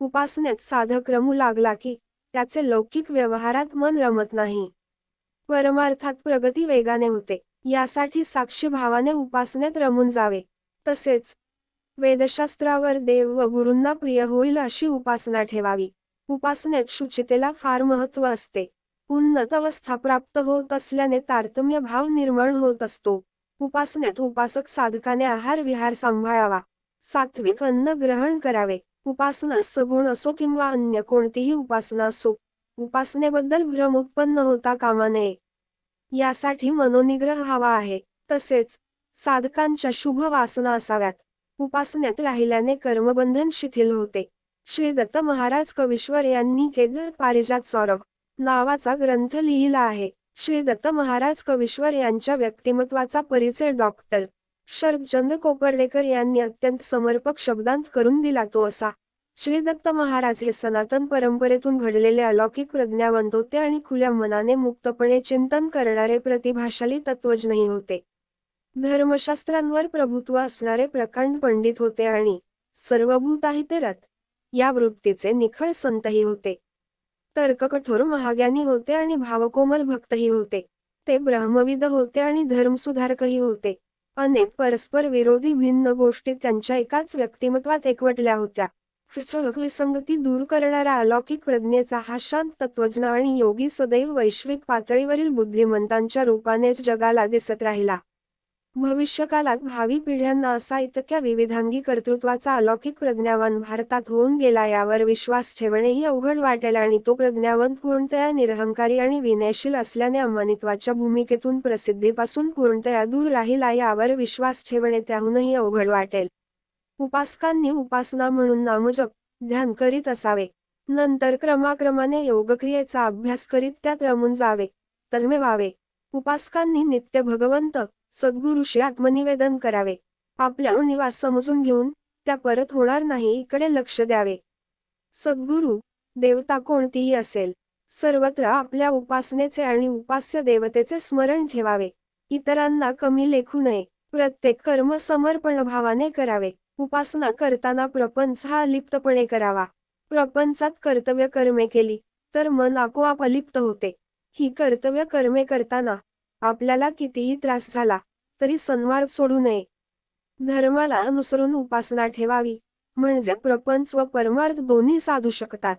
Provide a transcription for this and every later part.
उपासनेत साधक रमू लागला की त्याचे लौकिक व्यवहारात मन रमत नाही. परमार्थात प्रगती वेगाने होते यासाठी साक्षीभावाने उपासनेत रमून जावे. तसेच वेदशास्त्रावर देव व गुरूंना प्रिय होईल अशी उपासना ठेवावी. उपासनेत शुचितेला फार महत्त्व असते. उन्नत अवस्था प्राप्त होत असल्याने तारतम्य भाव निर्माण होत असतो. उपासनेत उपासक साधकाने आहार विहार सांभाळावा. सात्विक अन्न ग्रहण करावे. उपासना सगुण असो किंवा अन्य कोणतीही उपासना असो उपासनेबद्दल भ्रम उत्पन्न होता कामा नये. यासाठी मनोनिग्रह हवा आहे. तसेच साधकांच्या शुभ वासना असाव्यात. उपासनेत राहिल्याने कर्मबंधन शिथिल होते. श्री दत्त महाराज कवीश्वर यांनी केदर पारिजात सौरभ नावाचा ग्रंथ लिहिला आहे. श्री दत्त महाराज कविश्वर यांच्या व्यक्तिमत्वाचा परिचय डॉक्टर शरदचंद्र कोपर्डेकर यांनी अत्यंत समर्पक शब्दांत करून दिला तो असा. श्री दत्त महाराज हे सनातन परंपरेतून घडलेले अलौकिक प्रज्ञावंत होते आणि खुल्या मनाने मुक्तपणे चिंतन करणारे प्रतिभाशाली तत्वज्ञही होते. धर्मशास्त्रांवर प्रभुत्व असणारे प्रकांड पंडित होते आणि सर्वभूताही ते रथ या वृत्तीचे निखळ संतही होते. तर्ककठोर महाज्ञानी होते आणि भावकोमल भक्तही होते. ते ब्रह्मविद होते आणि धर्मसुधारकही होते. अनेक परस्पर विरोधी भिन्न गोष्टी त्यांच्या एकाच व्यक्तिमत्वात एकवटल्या होत्या. विसंगती दूर करणारा अलौकिक प्रज्ञेचा हा शांत तत्वज्ञ आणि योगी सदैव वैश्विक पातळीवरील बुद्धिमंतांच्या रूपानेच जगाला दिसत राहिला. भविष्यकालात भावी पिढ्यांना असा इतक्या विविधांगी कर्तृत्वाचा अलौकिक प्रज्ञावान भारतात होऊन गेला यावर विश्वास ठेवणेही अवघड वाटेल आणि तो प्रज्ञावंत पूर्णतया निरहंकारी आणि विनयशील असल्याने अमानित्वाच्या भूमिकेतून प्रसिद्धीपासून पूर्णतया दूर राहिला यावर विश्वास ठेवणे त्याहूनही अवघड वाटेल. उपासकांनी उपासना म्हणून नामजप ध्यान करीत असावे. नंतर क्रमाक्रमाने योगक्रियेचा अभ्यास करीत त्यात रमून जावे. तन्मे व्हावे. उपासकांनी नित्य भगवंत सद्गुरुशी आत्मनिवेदन करावे. आपल्या निवास समजून घेऊन त्या परत होणार नाही इकडे लक्ष द्यावे. सद्गुरु देवता कोणतीही असेल सर्वत्र आपल्या उपासनेचे आणि उपास्य देवतेचे स्मरण ठेवावे. इतरांना कमी लेखू नये. प्रत्येक कर्म समर्पण भावाने करावे. उपासना करताना प्रपंच हा अलिप्तपणे करावा. प्रपंचात कर्तव्य कर्मे केली तर मन आपोआप अलिप्त होते. ही कर्तव्य कर्मे करताना आपल्याला कितीही त्रास झाला तरी सन्मार्ग सोडू नये. धर्माला अनुसरून उपासना ठेवावी म्हणजे प्रपंच व परमार्थ दोन्ही साधू शकतात.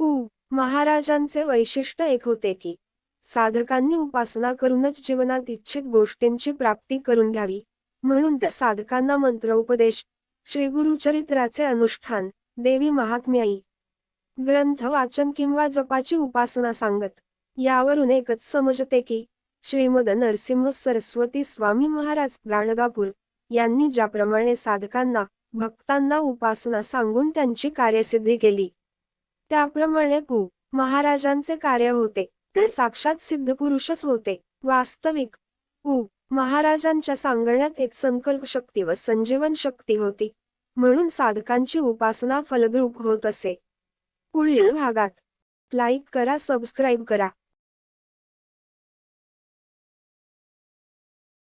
उ महाराजांचे वैशिष्ट्य एक होते की साधकांनी उपासना करूनच जीवनात इच्छित गोष्टींची प्राप्ती करून घ्यावी म्हणून त्या साधकांना मंत्रोपदेश श्री गुरुचरित्राचे अनुष्ठान देवी महात्म्याई ग्रंथ वाचन किंवा जपाची उपासना सांगत यावरून एकच समजते की श्रीमद नरसिंह सरस्वती स्वामी महाराज गाणगापूर यांनी ज्याप्रमाणे साधकांना भक्तांना उपासना सांगून त्यांची कार्यसिद्धी केली. त्याप्रमाणे पु. महाराजांचे कार्य होते. ते साक्षात सिद्ध पुरुषच होते. वास्तविक उ महाराजांच्या सांगण्यात एक संकल्प शक्ती व संजीवन शक्ती होती. म्हणून साधकांची उपासना फलद्रूप होत असे. पुढील भागात लाईक करा सबस्क्राईब करा.